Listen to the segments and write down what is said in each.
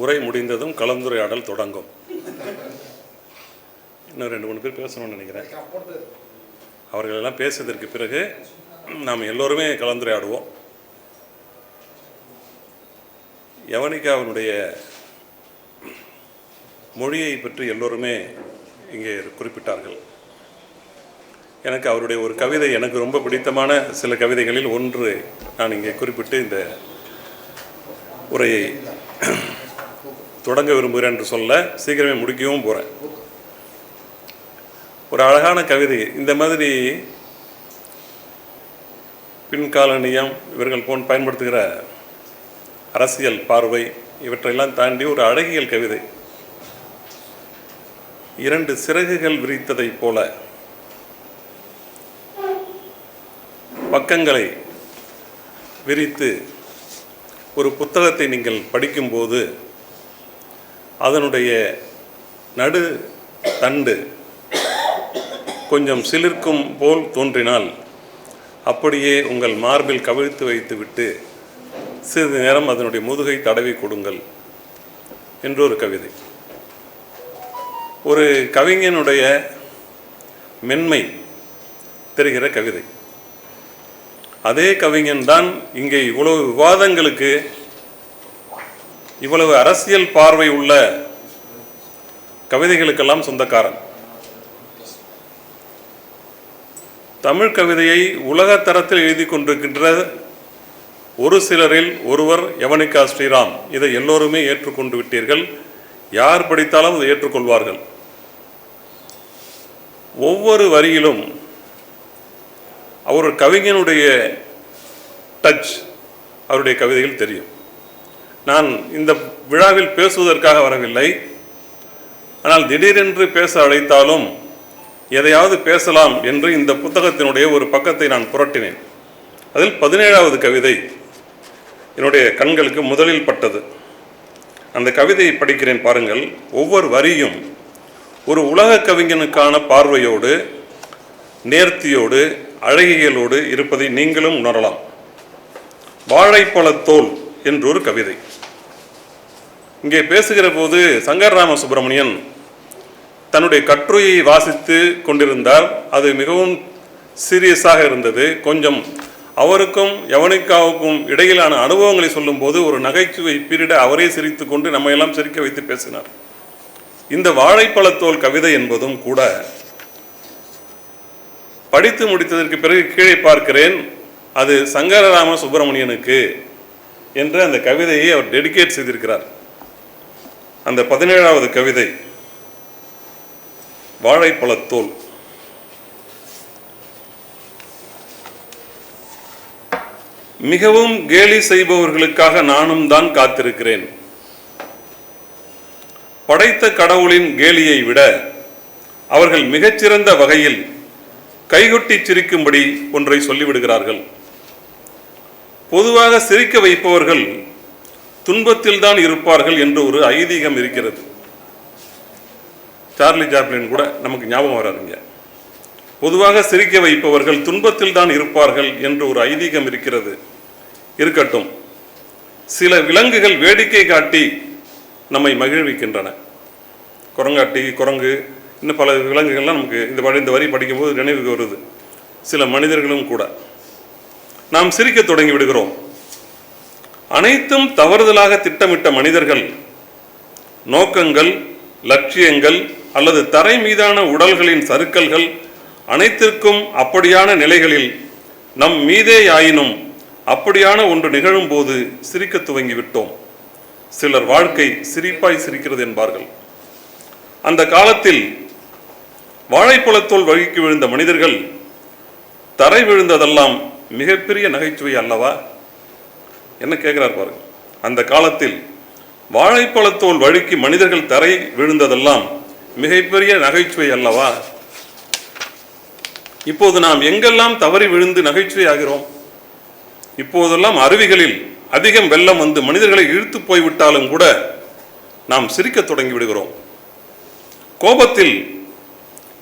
உரை முடிந்ததும் கலந்துரையாடல் தொடங்கும். இன்னும் ரெண்டு மூணு பேர் பேசணும்னு நினைக்கிறேன். அவர்களெல்லாம் பேசியதற்கு பிறகு நாம் எல்லோருமே கலந்துரையாடுவோம். யவனிகாவினுடைய மொழியை பற்றி எல்லோருமே இங்கே குறிப்பிட்டார்கள். எனக்கு அவருடைய ஒரு கவிதை எனக்கு ரொம்ப பிடித்தமான சில கவிதைகளில் ஒன்று நான் இங்கே குறிப்பிட்டு இந்த உரையை தொடங்க விரும்புகிறேன் என்று சொல்ல சீக்கிரமே முடிக்கவும் போகிறேன் ஒரு அழகான கவிதை இந்த மாதிரி பின்காலனியம் இவர்கள் போன் பயன்படுத்துகிற அரசியல் பார்வை இவற்றையெல்லாம் தாண்டி ஒரு அழகியல் கவிதை. இரண்டு சிறகுகள் விரித்ததைப் போல பக்கங்களை விரித்து ஒரு புத்தகத்தை நீங்கள் படிக்கும்போது அதனுடைய நடு தண்டு கொஞ்சம் சிலிர்க்கும் போல் தோன்றினால் அப்படியே உங்கள் மார்பில் கவிழ்த்து வைத்துவிட்டு சிறிது நேரம் அதனுடைய முதுகை தடவி கொடுங்கள் என்றொரு கவிதை. ஒரு கவிஞனுடைய மென்மை தெரிகிற கவிதை. அதே கவிஞன் தான் இங்கே இவ்வளவு விவாதங்களுக்கு இவ்வளவு அரசியல் பார்வை உள்ள கவிதைகளுக்கெல்லாம் சொந்தக்காரன். தமிழ் கவிதையை உலகத்தரத்தில் எழுதி கொண்டிருக்கின்ற ஒரு சிலரில் ஒருவர் யவனிகா ஸ்ரீராம். இதை எல்லோருமே ஏற்றுக்கொண்டு விட்டீர்கள். யார் படித்தாலும் அதை ஏற்றுக்கொள்வார்கள். ஒவ்வொரு வரியிலும் அவர் கவிஞனுடைய டச் அவருடைய கவிதைகள் தெரியும். நான் இந்த விழாவில் பேசுவதற்காக வரவில்லை. ஆனால் திடீரென்று பேச அழைத்தாலும் எதையாவது பேசலாம் என்று இந்த புத்தகத்தினுடைய ஒரு பக்கத்தை நான் புரட்டினேன். அதில் பதினேழாவது கவிதை என்னுடைய கண்களுக்கு முதலில் பட்டது. அந்த கவிதையை படிக்கிறேன் பாருங்கள். ஒவ்வொரு வரியும் ஒரு உலக கவிஞனுக்கான பார்வையோடு நேர்த்தியோடு அழகியலோடு இருப்பதை நீங்களும் உணரலாம். வாழைப்பழத்தோல் என்றொரு கவிதை. இங்கே பேசுகிற போது சங்கர் ராம சுப்பிரமணியன் தன்னுடைய கட்டுரையை வாசித்து கொண்டிருந்தார் அது மிகவும் சீரியஸாக இருந்தது. கொஞ்சம் அவருக்கும் யவனிக்காவுக்கும் இடையிலான அனுபவங்களை சொல்லும்போது ஒரு நகைச்சுவை பீரிட அவரே சிரித்து கொண்டு நம்ம எல்லாம் சிரிக்க வைத்து பேசினார். இந்த வாழைப்பழத்தோல் கவிதை என்பதும் கூட படித்து முடித்ததற்கு பிறகு கீழே பார்க்கிறேன் அது சங்கரராம சுப்பிரமணியனுக்கு என்று அந்த கவிதையை அவர் டெடிகேட் செய்திருக்கிறார். அந்த பதினேழாவது கவிதை வாழைப்பழத்தோல். மிகவும் கேலி செய்பவர்களுக்காக நானும் தான் காத்திருக்கிறேன். படைத்த கடவுளின் கேலியை விட அவர்கள் மிகச்சிறந்த வகையில் கைகொட்டி சிரிக்கும்படி ஒன்றை சொல்லிவிடுகிறார்கள். பொதுவாக சிரிக்க வைப்பவர்கள் துன்பத்தில் தான் இருப்பார்கள் என்று ஒரு ஐதீகம் இருக்கிறது. சார்லி ஜாப்ளின் கூட நமக்கு ஞாபகம் வராதுங்க. பொதுவாக சிரிக்க வைப்பவர்கள் துன்பத்தில் தான் இருப்பார்கள் என்று ஒரு ஐதீகம் இருக்கிறது. இருக்கட்டும். சில விலங்குகள் வேடிக்கை காட்டி நம்மை மகிழ்விக்கின்றன. குரங்காட்டி குரங்கு இன்னும் பல விலங்குகள்லாம் நமக்கு இந்த படி இந்த வரி படிக்கும்போது நினைவுக்கு வருது. சில மனிதர்களும் கூட. நாம் சிரிக்க தொடங்கி விடுகிறோம். அனைத்தும் தவறுதலாக திட்டமிட்ட மனிதர்கள் நோக்கங்கள் லட்சியங்கள் அல்லது தரை மீதான உடல்களின் சறுக்கல்கள் அனைத்திற்கும் அப்படியான நிலைகளில் நம் மீதேயாயினும் அப்படியான ஒன்று நிகழும்போது சிரிக்க துவங்கி விட்டோம். சிலர் வாழ்க்கை சிரிப்பாய் சிரிக்கிறது என்பார்கள். அந்த காலத்தில் வாழைப்பழத்தோல் வழுக்கி விழுந்த மனிதர்கள் தரை விழுந்ததெல்லாம் மிகப்பெரிய நகைச்சுவை அல்லவா? என்ன கேட்குறார் பாருங்க அந்த காலத்தில் வாழைப்பழத்தோல் வழுக்கி மனிதர்கள் தரை விழுந்ததெல்லாம் மிகப்பெரிய நகைச்சுவை அல்லவா? இப்போது நாம் எங்கெல்லாம் தவறி விழுந்து நகைச்சுவை ஆகிறோம்? இப்போதெல்லாம் அருவிகளில் அதிகம் வெள்ளம் வந்து மனிதர்களை இழுத்து போய்விட்டாலும் கூட நாம் சிரிக்க தொடங்கி விடுகிறோம். கோபத்தில்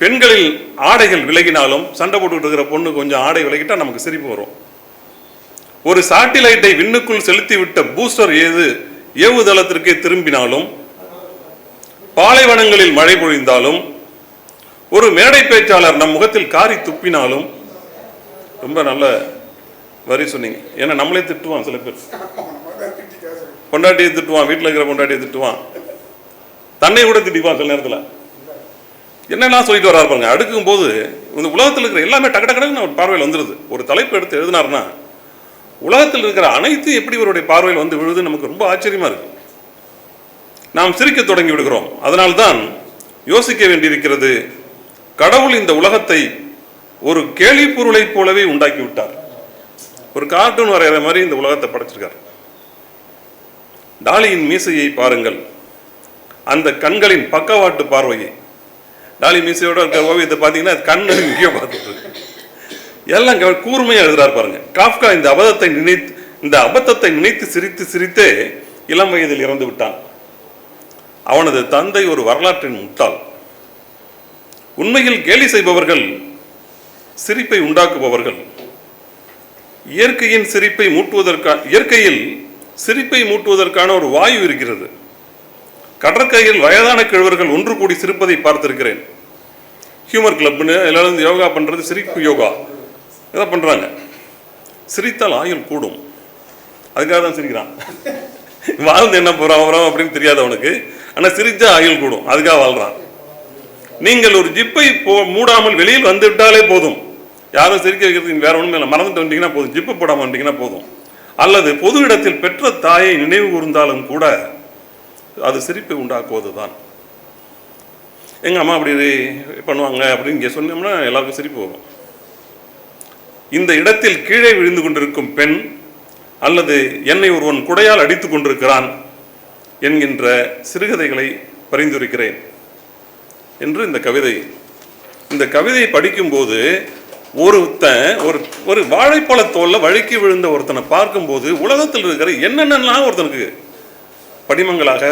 பெண்களில் ஆடைகள் விலகினாலும் சண்டை போட்டுக்கிட்டு இருக்கிற பொண்ணு கொஞ்சம் ஆடை விலகிட்டா நமக்கு சிரிப்பு வரும். ஒரு சாட்டிலைட்டை விண்ணுக்குள் செலுத்திவிட்ட பூஸ்டர் ஏது ஏவுதளத்திற்கே திரும்பினாலும் பாலைவனங்களில் மழை பொழிந்தாலும் ஒரு மேடை பேச்சாளர் நம் முகத்தில் காரி துப்பினாலும் ரொம்ப நல்ல வரி சொன்னீங்க. ஏன்னா நம்மளே திட்டுவான் சில பேர். பொண்டாட்டியை திட்டுவான் வீட்டில் இருக்கிற பொண்டாட்டியை திட்டுவான். தன்னை கூட திட்டிப்பான் சில நேரத்தில். என்னெல்லாம் சொல்லிட்டு வர்றாரு பாருங்க. அடுக்கும் போது இந்த உலகத்தில் இருக்கிற எல்லாமே டக்கு டக்குன்னு ஒரு பார்வையில் வந்துடுது ஒரு தலைப்பு எடுத்து எழுதினார்னா உலகத்தில் இருக்கிற அனைத்தும் எப்படி இவருடைய பார்வையில் வந்து விழுது நமக்கு ரொம்ப ஆச்சரியமா இருக்கு. நாம் சிரிக்க தொடங்கி விடுகிறோம். அதனால்தான் யோசிக்க வேண்டியிருக்கிறது கடவுள் இந்த உலகத்தை ஒரு கேலி பொருளைப் போலவே உண்டாக்கி விட்டார். ஒரு கார்ட்டூன் வரைகிற மாதிரி இந்த உலகத்தை படைச்சிருக்கார். டாலியின் மீசையை பாருங்கள். அந்த கண்களின் பக்கவாட்டு பார்வையை டாலி மீசையோட இருக்கிற ஓவியத்தை பார்த்தீங்கன்னா அது கண்ணு இங்கேயோ பார்த்துட்டு எல்லாம் கூர்மையாக எழுதுறாரு பாருங்க. காஃப்கா இந்த அபத்தத்தை நினைத்து இந்த அபத்தத்தை நினைத்து சிரித்து சிரித்தே இளம் வயதில் இறந்து விட்டான். அவனது தந்தை ஒரு வரலாற்றின் முட்டாள். உண்மையில் கேலி செய்பவர்கள் சிரிப்பை உண்டாக்குபவர்கள். இயற்கையின் சிரிப்பை மூட்டுவதற்கான இயற்கையில் சிரிப்பை மூட்டுவதற்கான ஒரு வாயு இருக்கிறது. கடற்கரையில் வயதான கிழவர்கள் ஒன்று கூடி சிரிப்பதை பார்த்திருக்கிறேன். ஹியூமர் கிளப்னு எல்லாரும் யோகா பண்ணுறது சிரிப்பு யோகா. இதை பண்ணுறாங்க சிரித்தால் ஆயுள் கூடும். அதுக்காக தான் சிரிக்கிறான். வாழ்ந்து என்ன போகிறான் வரோம் அப்படின்னு தெரியாது அவனுக்கு. ஆனால் சிரிச்சா ஆயுள் கூடும். அதுக்காக வாழ்கிறான் நீங்கள் ஒரு ஜிப்பை போ மூடாமல் வெளியில் வந்து விட்டாலே போதும். யாரும் சிரிக்க வைக்கிறதுக்கு வேற ஒன்றும் இல்லை. மறந்துட்டு வந்தீங்கன்னா போதும். ஜிப்பு போடாமல் வந்தீங்கன்னா போதும். அல்லது பொது இடத்தில் பெற்ற தாயை நினைவு கூர்ந்தாலும் கூட அது சிரிப்பை உண்டாக்குவது தான் எங்க அம்மா அப்படி பண்ணுவாங்க அப்படின்னு இங்கே சொன்னோம்னா எல்லாருக்கும் சிரிப்பு வரும். இந்த இடத்தில் கீழே விழுந்து கொண்டிருக்கும் பெண் அல்லது என்னை ஒருவன் குடையால் அடித்து கொண்டிருக்கிறான் என்கின்ற சிறுகதைகளை பரிந்துரைக்கிறேன் என்று இந்த கவிதை. இந்த கவிதையை படிக்கும்போது ஒருத்தன் ஒரு ஒரு வாழைப்பழத்தோல்ல வழுக்கி விழுந்த ஒருத்தனை பார்க்கும்போது உலகத்தில் இருக்கிற என்னென்னலாம் ஒருத்தனுக்கு படிமங்களாக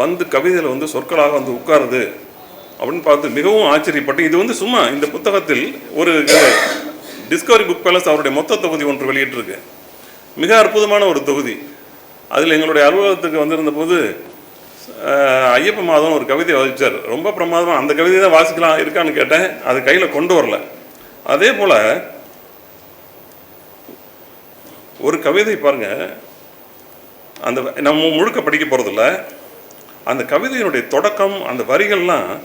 வந்து கவிதையில் வந்து சொற்களாக வந்து உட்காருது அப்படின்னு பார்த்து மிகவும் ஆச்சரியப்பட்டு இது வந்து சும்மா இந்த புத்தகத்தில் ஒரு டிஸ்கவரி புக் பேலஸ் அவருடைய மொத்த தொகுதி ஒன்று வெளியிட்டிருக்கு. மிக அற்புதமான ஒரு தொகுதி. அதில் எங்களுடைய அலுவலகத்துக்கு வந்திருந்த போது ஐயப்ப மாதம் ஒரு கவிதை வாசித்தார் ரொம்ப பிரமாதமாக அந்த கவிதை தான் வாசிக்கலாம் இருக்கான்னு கேட்டேன் அது கையில் கொண்டு வரல. அதே போல் ஒரு கவிதை பாருங்கள் அந்த நம்ம முழுக்க படிக்க போகிறதில்ல அந்த கவிதையினுடைய தொடக்கம் அந்த வரிகள்லாம்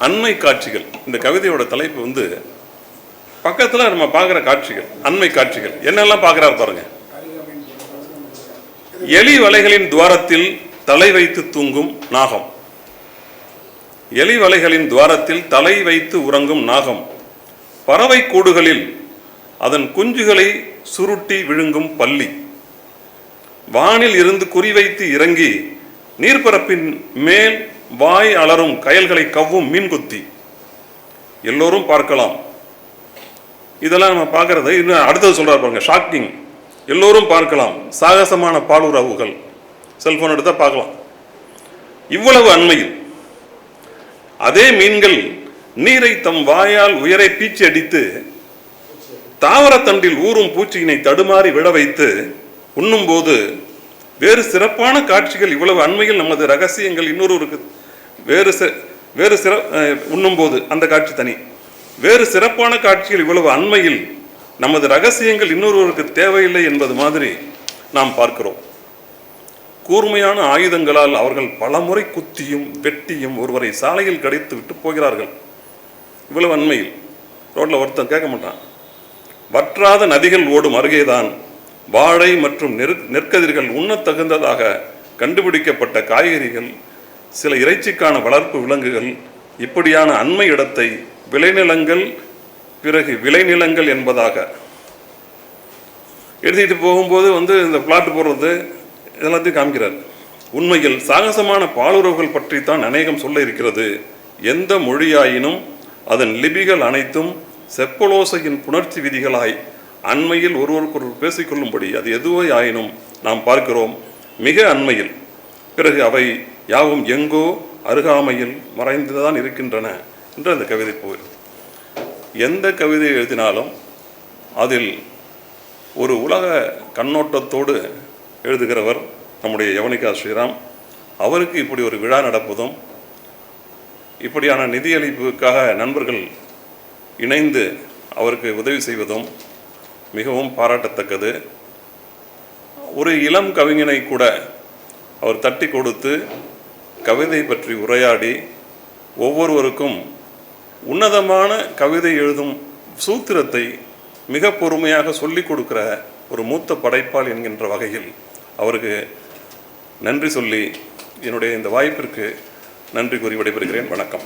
அண்மை காட்சிகள். இந்த கவிதையோட தலைப்பு வந்து பக்கத்தில் நம்ம பார்க்குற காட்சிகள் அண்மை காட்சிகள். என்னெல்லாம் பார்க்குறாரு பாருங்க. எலி வலைகளின் துவாரத்தில் தலை வைத்து தூங்கும் நாகம். எலி வலைகளின் துவாரத்தில் தலை வைத்து உறங்கும் நாகம். பறவை கூடுகளில் அதன் குஞ்சுகளை சுருட்டி விழுங்கும் பள்ளி. வானில் இருந்து குறிவைத்து இறங்கி நீர்ப்பரப்பின் மேல் வாய் அலறும் கயல்களை கவ்வும் மீன்குத்தி. எல்லோரும் பார்க்கலாம். இதெல்லாம் நம்ம பார்க்கறது இன்னும் அடுத்தது சொல்கிறார் பாருங்க ஷாக்கிங் எல்லோரும் பார்க்கலாம். சாகசமான பாலுறவுகள். செல்போன் எடுத்தால் பார்க்கலாம். இவ்வளவு அண்மையில் அதே மீன்கள் நீரை தம் வாயால் உயரை பீச்சி அடித்து தாவரத்தண்டில் ஊறும் பூச்சியினை தடுமாறி விழ வைத்து உண்ணும்போது வேறு சிறப்பான காட்சிகள் இவ்வளவு அண்மையில் நமது ரகசியங்கள் இன்னொருவருக்கு வேறு வேறு சிற உண்ணும்போது அந்த காட்சி தனி. வேறு சிறப்பான காட்சிகள் இவ்வளவு அண்மையில் நமது ரகசியங்கள் இன்னொருவருக்கு தேவையில்லை என்பது மாதிரி நாம் பார்க்கிறோம். கூர்மையான ஆயுதங்களால் அவர்கள் பலமுறை குத்தியும் வெட்டியும் ஒருவரை சாலையில் கடித்து விட்டு போகிறார்கள். இவ்வளவு அண்மையில் ரோட்டில் ஒருத்தன் கேட்க மாட்டான். வற்றாத நதிகள் ஓடும் அருகேதான் வாழை மற்றும் நெற் நெற்கதிர்கள் உண்ணத்தகுந்ததாக கண்டுபிடிக்கப்பட்ட காய்கறிகள் சில இறைச்சிக்கான வளர்ப்பு விலங்குகள் இப்படியான அண்மை இடத்தை விளைநிலங்கள் பிறகு விளைநிலங்கள் என்பதாக. எழுதிட்டு போகும்போது வந்து இந்த பிளாட் போடுறது இதெல்லாத்தையும் காமிக்கிறார். உண்மையில் சாகசமான பாலுறவுகள் பற்றி தான் அநேகம் சொல்ல இருக்கிறது. எந்த மொழியாயினும் அதன் லிபிகள் அனைத்தும் செப்பலோசையின் புணர்ச்சி விதிகளாய் அண்மையில் ஒருவருக்கொருவர் பேசிக்கொள்ளும்படி அது எதுவே ஆயினும் நாம் பார்க்கிறோம். மிக அண்மையில். பிறகு அவை யாவும் எங்கோ அருகாமையில் மறைந்துதான் இருக்கின்றன என்று அந்த கவிதை போகிறது எந்த கவிதை எழுதினாலும் அதில் ஒரு உலக கண்ணோட்டத்தோடு எழுதுகிறவர் நம்முடைய யவனிகா ஸ்ரீராம். அவருக்கு இப்படி ஒரு விழா நடப்பதும் இப்படியான நிதியளிப்புக்காக நண்பர்கள் இணைந்து அவருக்கு உதவி செய்வதும் மிகவும் பாராட்டத்தக்கது. ஒரு இளம் கவிஞனை கூட அவர் தட்டி கொடுத்து கவிதை பற்றி உரையாடி ஒவ்வொருவருக்கும் உன்னதமான கவிதை எழுதும் சூத்திரத்தை மிக பொறுமையாக சொல்லிக் கொடுக்கிற ஒரு மூத்த படைப்பாள் என்கின்ற வகையில் அவருக்கு நன்றி சொல்லி என்னுடைய இந்த வாய்ப்பிற்கு நன்றி கூறி விடைபெறுகிறேன். வணக்கம்.